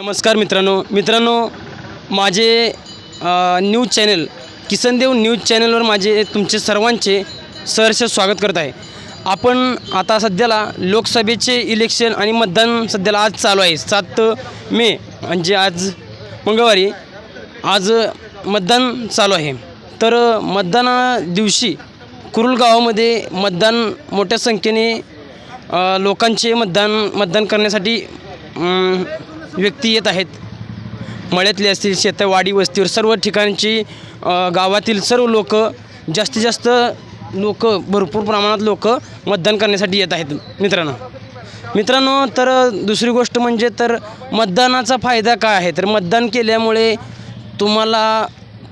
नमस्कार मित्रांनो. मित्रांनो माझे न्यूज चॅनल किसनदेव न्यूज चॅनलवर माझे तुमचे सर्वांचे सहर्ष स्वागत करत आहे. आपण आता सध्याला लोकसभेचे इलेक्शन आणि मतदान सध्याला आज चालू आहे. सात मे म्हणजे आज मंगळवारी आज मतदान चालू आहे. तर मतदाना दिवशी कुरुल गावामध्ये मतदान मोठ्या संख्येने लोकांचे मतदान मतदान करण्यासाठी व्यक्ती येत आहेत. मळ्यातले असतील शेतवाडी वस्तीवर सर्व ठिकाणची गावातील सर्व लोक जास्तीत जास्त लोक भरपूर प्रमाणात लोक मतदान करण्यासाठी येत आहेत मित्रांनो. मित्रांनो तर दुसरी गोष्ट म्हणजे तर मतदानाचा फायदा काय आहे? तर मतदान केल्यामुळे तुम्हाला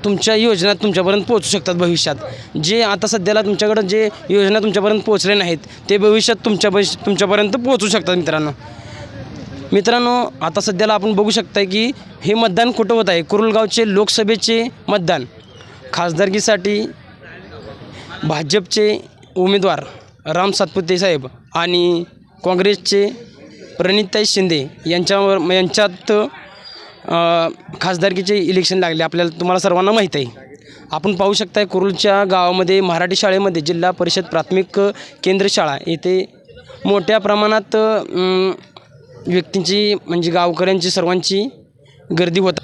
तुमच्या योजना तुमच्यापर्यंत पोहोचू शकतात भविष्यात. जे आता सध्याला तुमच्याकडं जे योजना तुमच्यापर्यंत पोहोचले नाहीत ते भविष्यात तुमच्या भविष्य तुमच्यापर्यंत पोहोचू शकतात मित्रांनो. मित्रांनो आता सध्याला आपण बघू शकता की हे मतदान कुठं होत आहे? कुरुलगावचे लोकसभेचे मतदान. खासदारकीसाठी भाजपचे उमेदवार राम सातपुते साहेब आणि काँग्रेसचे प्रणिताई शिंदे यांच्यावर यांच्यात खासदारकीचे इलेक्शन लागले. आपल्याला तुम्हाला सर्वांना माहीत आहे. आपण पाहू शकताय कुरुलच्या गावामध्ये मराठी शाळेमध्ये जिल्हा परिषद प्राथमिक केंद्र शाळा येथे मोठ्या प्रमाणात व्यक्तींची म्हणजे गावकऱ्यांची सर्वांची गर्दी होत